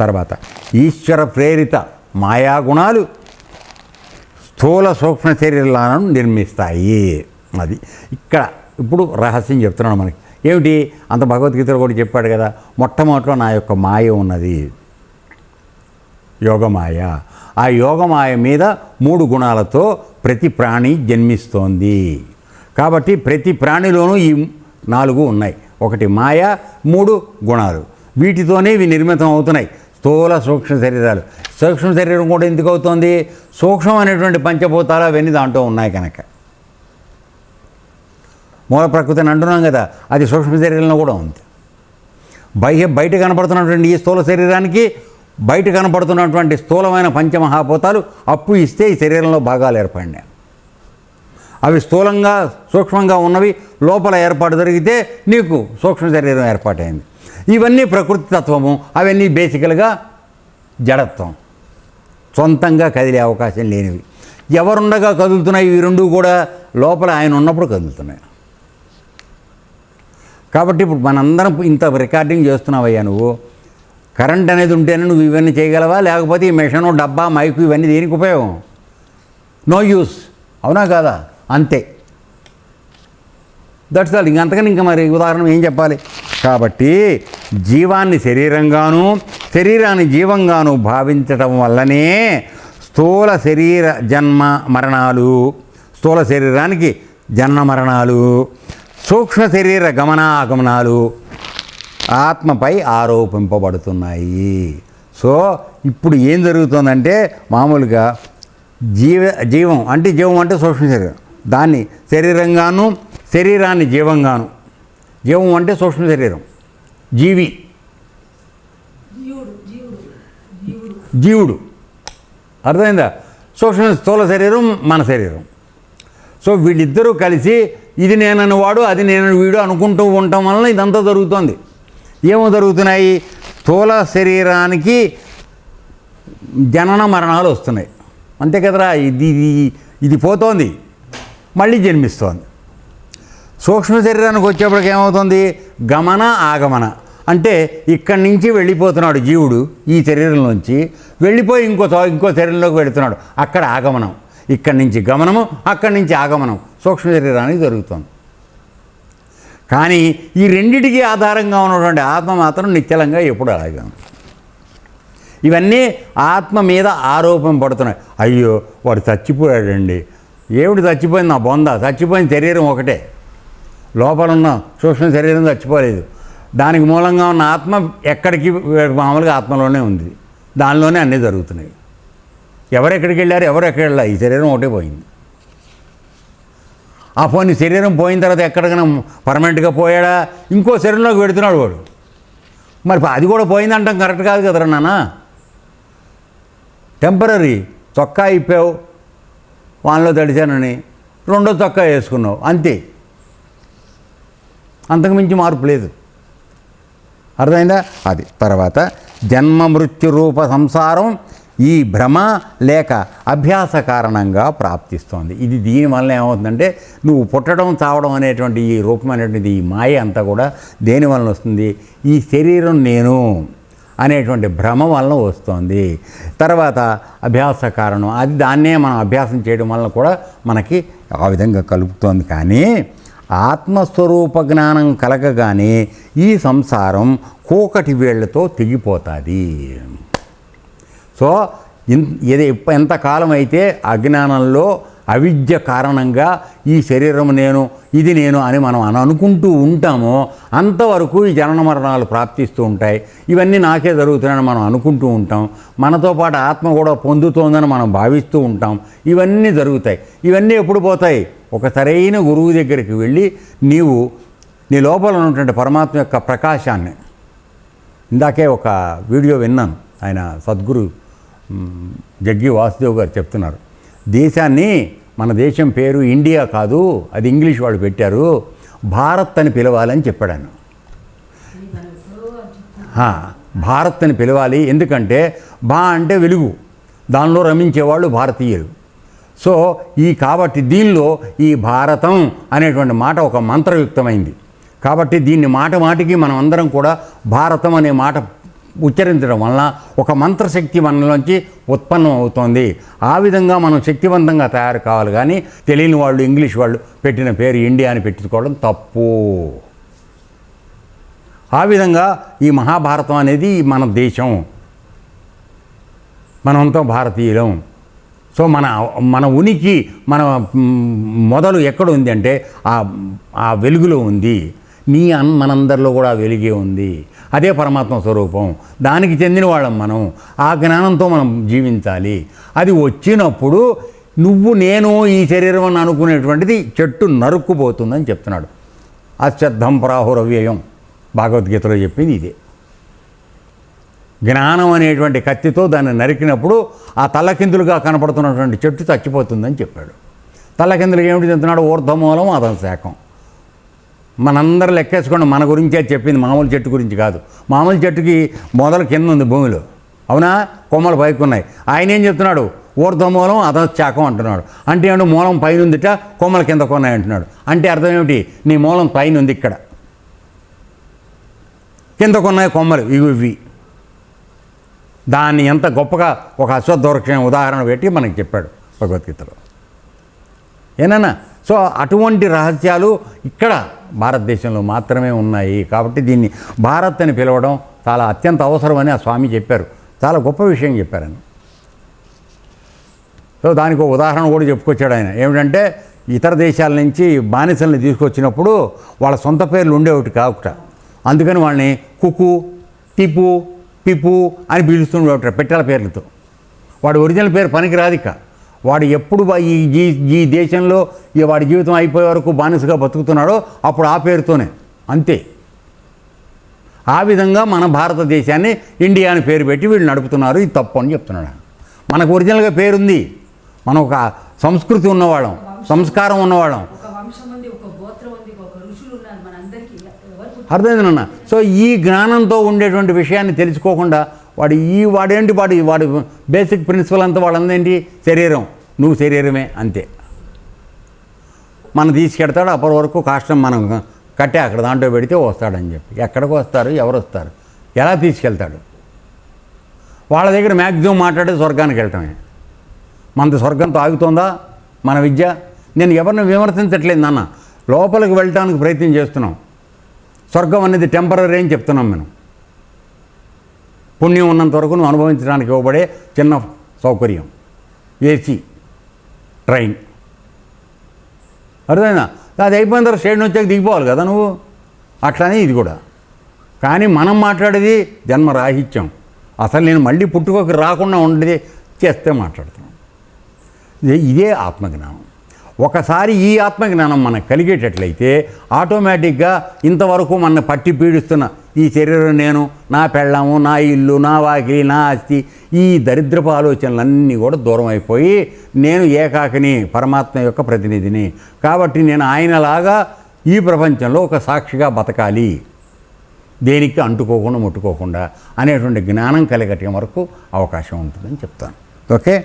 తర్వాత ఈశ్వర ప్రేరిత మాయాగుణాలు స్థూల సూక్ష్మ శరీరాలను నిర్మిస్తాయి. అది ఇక్కడ ఇప్పుడు రహస్యం చెప్తున్నాడు మనకి. ఏమిటి? అంత భగవద్గీతలో కూడా చెప్పాడు కదా మొట్టమొదటిలో నా యొక్క మాయ ఉన్నది. యోగమాయ. ఆ యోగమాయ మీద మూడు గుణాలతో ప్రతి ప్రాణి జన్మిస్తోంది. కాబట్టి ప్రతి ప్రాణిలోనూ ఈ నాలుగు ఉన్నాయి. ఒకటి మాయ మూడు గుణాలు. వీటితోనే ఇవి నిర్మితం అవుతున్నాయి స్థూల సూక్ష్మ శరీరాలు. సూక్ష్మ శరీరం కూడా ఎందుకు అవుతుంది? సూక్ష్మం అనేటువంటి పంచభూతాలు అవన్నీ దాంట్లో ఉన్నాయి కనుక. మూల ప్రకృతిని అంటున్నాం కదా అది సూక్ష్మ శరీరంలో కూడా ఉంది. బయట బయట కనపడుతున్నటువంటి ఈ స్థూల శరీరానికి బయట కనపడుతున్నటువంటి స్థూలమైన పంచమహాభూతాలు అప్పు ఇస్తే ఈ శరీరంలో భాగాలు ఏర్పడినాయి. అవి స్థూలంగా సూక్ష్మంగా ఉన్నవి లోపల ఏర్పాటు జరిగితే నీకు సూక్ష్మ శరీరం ఏర్పాటైంది. ఇవన్నీ ప్రకృతి తత్వము అవన్నీ బేసికల్గా జడత్వం. సొంతంగా కదిలే అవకాశం లేనివి. ఎవరుండగా కదులుతున్నాయి ఈ రెండు కూడా లోపల ఆయన ఉన్నప్పుడు కదులుతున్నాయి. కాబట్టి ఇప్పుడు మనందరం ఇంత రికార్డింగ్ చేస్తున్నావయ్యా నువ్వు. కరెంట్ అనేది ఉంటేనే నువ్వు ఇవన్నీ చేయగలవా? లేకపోతే ఈ మిషను డబ్బా మైకు ఇవన్నీ దేనికి ఉపయోగం? No use. అవునా కాదా? అంతే. దట్స్ ఆల్ ఇంకంతకని ఇంకా మరి ఉదాహరణ ఏం చెప్పాలి? కాబట్టి జీవాన్ని శరీరంగాను శరీరాన్ని జీవంగాను భావించటం వల్లనే స్థూల శరీర జన్మ మరణాలు స్థూల శరీరానికి జన్మ మరణాలు సూక్ష్మ శరీర గమనాగమనాలు ఆత్మపై ఆరోపింపబడుతున్నాయి. సో ఇప్పుడు ఏం జరుగుతుందంటే మామూలుగా జీవ జీవం అంటే జీవం అంటే సూక్ష్మ శరీరం. దాన్ని శరీరంగాను శరీరాన్ని జీవంగాను. జీవం అంటే సూక్ష్మ శరీరం. జీవి. జీవుడు అర్థమైందా? సూక్ష్మ స్థూల శరీరం మన శరీరం. సో వీళ్ళిద్దరూ కలిసి ఇది నేనని వాడు అది నేను వీడు అనుకుంటూ ఉండటం వలన ఇదంతా జరుగుతోంది. ఏమో జరుగుతున్నాయి? స్థూల శరీరానికి జనన మరణాలు వస్తున్నాయి. అంతే కదరా? ఇది ఇది ఇది పోతోంది. మళ్ళీ జన్మిస్తోంది. సూక్ష్మ శరీరానికి వచ్చేప్పటికి ఏమవుతుంది? గమన ఆగమన. అంటే ఇక్కడి నుంచి వెళ్ళిపోతున్నాడు జీవుడు ఈ శరీరంలోంచి వెళ్ళిపోయి ఇంకో ఇంకో శరీరంలోకి వెళుతున్నాడు. అక్కడ ఆగమనం. ఇక్కడి నుంచి గమనము అక్కడి నుంచి ఆగమనం. సూక్ష్మ శరీరానికి జరుగుతుంది. కానీ ఈ రెండిటికి ఆధారంగా ఉన్నటువంటి ఆత్మ మాత్రం నిశ్చలంగా ఎప్పుడు అలాగే ఇవన్నీ ఆత్మ మీద ఆరోపణ పడుతున్నాయి. అయ్యో వాడు చచ్చిపోయాడండి. ఏమిటి చచ్చిపోయింది? నా బొంద. చచ్చిపోయిన శరీరం ఒకటే. లోపల ఉన్న సూక్ష్మ శరీరం చచ్చిపోలేదు. దానికి మూలంగా ఉన్న ఆత్మ ఎక్కడికి మామూలుగా ఆత్మలోనే ఉంది. దానిలోనే అన్నీ జరుగుతున్నాయి. ఎవరెక్కడికి వెళ్ళారు ఎవరు ఎక్కడికి వెళ్ళారు ఈ శరీరం ఒకటే పోయింది. ఆ పోనీ శరీరం పోయిన తర్వాత ఎక్కడికైనా పర్మనెంట్గా పోయాడా? ఇంకో శరీరంలోకి పెడుతున్నాడు వాడు. మరి అది కూడా పోయిందంటాం కరెక్ట్ కాదు కదరా నాన్న. టెంపరీ చొక్కా ఇప్పావు వానలో తడిచానని రెండో చొక్కా వేసుకున్నావు అంతే. అంతకుమించి మార్పు లేదు. అర్థమైందా? అది. తర్వాత జన్మ మృత్యు రూప సంసారం ఈ భ్రమ లేక అభ్యాస కారణంగా ప్రాప్తిస్తోంది. ఇది దీనివల్ల ఏమవుతుందంటే నువ్వు పుట్టడం చావడం అనేటువంటి ఈ రూపం ఈ మాయ అంతా కూడా దేని వలన వస్తుంది? ఈ శరీరం నేను అనేటువంటి భ్రమ వలన వస్తుంది. తర్వాత అభ్యాస కారణం అది దాన్నే మనం అభ్యాసం చేయడం వలన కూడా మనకి ఆ విధంగా కలుపుతోంది. కానీ ఆత్మస్వరూప జ్ఞానం కలగగానే ఈ సంసారం కూకటి వేళ్ళతో తెగిపోతుంది. సో ఇన్ ఇది ఎంతకాలం అయితే అజ్ఞానంలో అవిద్య కారణంగా ఈ శరీరం నేను ఇది నేను అని మనం అని అనుకుంటూ ఉంటామో అంతవరకు ఈ జనన మరణాలు ప్రాప్తిస్తూ ఉంటాయి. ఇవన్నీ నాకే జరుగుతున్నాయని మనం అనుకుంటూ ఉంటాం. మనతో పాటు ఆత్మ కూడా పొందుతోందని మనం భావిస్తూ ఉంటాం. ఇవన్నీ జరుగుతాయి. ఇవన్నీ ఎప్పుడు పోతాయి? ఒక సరైన గురువు దగ్గరికి వెళ్ళి నీవు నీ లోపల ఉన్నటువంటి పరమాత్మ యొక్క ప్రకాశాన్ని ఇందాకే ఒక వీడియో విన్నాను ఆయన సద్గురు జగ్గి వాసుదేవ్ గారు చెప్తున్నారు. దేశాన్ని మన దేశం పేరు ఇండియా కాదు అది ఇంగ్లీష్ వాళ్ళు పెట్టారు భారత్ అని పిలవాలని చెప్పాడాను భారత్ అని పిలవాలి ఎందుకంటే బా అంటే వెలుగు. దానిలో రమించేవాళ్ళు భారతీయులు. సో ఈ కాబట్టి దీనిలో ఈ భారతం అనేటువంటి మాట ఒక మంత్రయుక్తమైంది. కాబట్టి దీన్ని మాట మాటికి మనం అందరం కూడా భారతం అనే మాట ఉచ్చరించడం వలన ఒక మంత్రశక్తి మనలోంచి ఉత్పన్నం అవుతోంది. ఆ విధంగా మనం శక్తివంతంగా తయారు కావాలి కానీ తెలియని వాళ్ళు ఇంగ్లీష్ వాళ్ళు పెట్టిన పేరు ఇండియా అని పెట్టుకోవడం తప్పు. ఆ విధంగా ఈ మహాభారతం అనేది మన దేశం. మనమంతా భారతీయులం. సో మన మన ఉనికి మన మొదలు ఎక్కడ ఉంది అంటే ఆ ఆ వెలుగులో ఉంది. నీ అన్ మనందరిలో కూడా వెలిగే ఉంది. అదే పరమాత్మ స్వరూపం. దానికి చెందిన వాళ్ళం మనం. ఆ జ్ఞానంతో మనం జీవించాలి. అది వచ్చినప్పుడు నువ్వు నేను ఈ శరీరం అని అనుకునేటువంటిది చెట్టు నరుక్కుపోతుందని చెప్తున్నాడు. అశ్రద్ధం ప్రాహురవ్యయం. భగవద్గీతలో చెప్పింది ఇదే. జ్ఞానం అనేటువంటి కత్తితో దాన్ని నరికినప్పుడు ఆ తల్లకిందులుగా కనపడుతున్నటువంటి చెట్టు చచ్చిపోతుందని చెప్పాడు. తల్లకిందులుగా ఏమిటి చెప్తున్నాడు? ఊర్ధమూలం అదం శాఖం మనందరూ లెక్కేసుకోండి. మన గురించే చెప్పింది మామూలు చెట్టు గురించి కాదు. మామూలు చెట్టుకి మొదలు కింద ఉంది భూమిలో. అవునా? కొమ్మలు పైకి ఉన్నాయి ఆయన ఏం చెప్తున్నాడు? ఊర్ధమూలం అధశాఖం అంటున్నాడు. అంటే ఏమిటి మూలం పైన ఉందిట కొమ్మల కింద కొన్నాయి అంటున్నాడు. అంటే అర్థం ఏమిటి? నీ మూలం పైన ఉంది ఇక్కడ. కింద కొన్నాయి కొమ్మలు ఇవి ఇవి. దాన్ని ఎంత గొప్పగా ఒక అశ్వత్థవృక్షం ఉదాహరణ పెట్టి మనకి చెప్పాడు భగవద్గీతలో. ఏనన్నా సో అటువంటి రహస్యాలు ఇక్కడ భారతదేశంలో మాత్రమే ఉన్నాయి. కాబట్టి దీన్ని భారత్ అని పిలవడం చాలా అత్యంత అవసరమని ఆ స్వామి చెప్పారు. చాలా గొప్ప విషయం చెప్పారని సో దానికి ఒక ఉదాహరణ కూడా చెప్పుకొచ్చాడు ఆయన. ఏమిటంటే ఇతర దేశాల నుంచి బానిసల్ని తీసుకొచ్చినప్పుడు వాళ్ళ సొంత పేర్లు ఉండేవి కాకుట అందుకని వాళ్ళని కుకు టిపు పిపు అని పిలుస్తుండేవాట పెట్టెల పేర్లతో. వాడి ఒరిజినల్ పేరు పనికి రాదిక వాడు ఎప్పుడు ఈ ఈ దేశంలో ఈ వాడి జీవితం అయిపోయే వరకు బానిసగా బతుకుతున్నాడో అప్పుడు ఆ పేరుతోనే. అంతే. ఆ విధంగా మన భారతదేశాన్ని ఇండియా అని పేరు పెట్టి వీళ్ళు నడుపుతున్నారు. ఇది తప్పు అని చెప్తున్నాడు. మనకు ఒరిజినల్గా పేరుంది. మనం ఒక సంస్కృతి ఉన్నవాళ్ళం సంస్కారం ఉన్నవాళ్ళం. అర్థమైందన్న సో ఈ జ్ఞానంతో ఉండేటువంటి విషయాన్ని తెలుసుకోకుండా వాడు ఈ వాడేంటి వాడు? వాడు బేసిక్ ప్రిన్సిపల్ అంతా వాళ్ళందేంటి? శరీరం. నువ్వు శరీరమే అంతే. మనం తీసుకెడతాడు అప్పటి వరకు కాష్టం మనం కట్టే అక్కడ దాంట్లో పెడితే వస్తాడని చెప్పి. ఎక్కడికి వస్తారు ఎవరు వస్తారు ఎలా తీసుకెళ్తాడు? వాళ్ళ దగ్గర మ్యాక్సిమం మాట్లాడే స్వర్గానికి వెళ్ళటమే. మనది స్వర్గంతో తాగుతుందా? మన విద్య? నేను ఎవరిని విమర్శించట్లేదు నాన్న. లోపలికి వెళ్ళటానికి ప్రయత్నం చేస్తున్నాం. స్వర్గం అనేది టెంపరీ అని చెప్తున్నాం మేము పుణ్యం ఉన్నంత వరకు నువ్వు అనుభవించడానికి ఇవ్వబడే చిన్న సౌకర్యం. ఏసీ. ట్రైన్. అర్థమైందా? అది అయిపోయిన తర్వాత స్టేషన్ వచ్చాక దిగిపోవాలి కదా నువ్వు? అట్లానే ఇది కూడా. కానీ మనం మాట్లాడేది జన్మ రాహిత్యం. అసలు నేను మళ్ళీ పుట్టుకోకి రాకుండా ఉండేది చేస్తే మాట్లాడుతున్నాను ఇదే ఇదే ఆత్మజ్ఞానం. ఒకసారి ఈ ఆత్మజ్ఞానం మనకు కలిగేటట్లయితే ఆటోమేటిక్గా ఇంతవరకు మన పట్టి పీడిస్తున్న ఈ శరీరం నేను నా పెళ్ళాము నా ఇల్లు నా వాకిలి నా ఆస్తి ఈ దరిద్రపు ఆలోచనలన్నీ కూడా దూరం అయిపోయి నేను ఏకాకిని పరమాత్మ యొక్క ప్రతినిధిని. కాబట్టి నేను ఆయనలాగా ఈ ప్రపంచంలో ఒక సాక్షిగా బతకాలి. దేనికి అంటుకోకుండా ముట్టుకోకుండా అనేటువంటి జ్ఞానం కలిగటం వరకు అవకాశం ఉంటుందని చెప్తాను. ఓకే?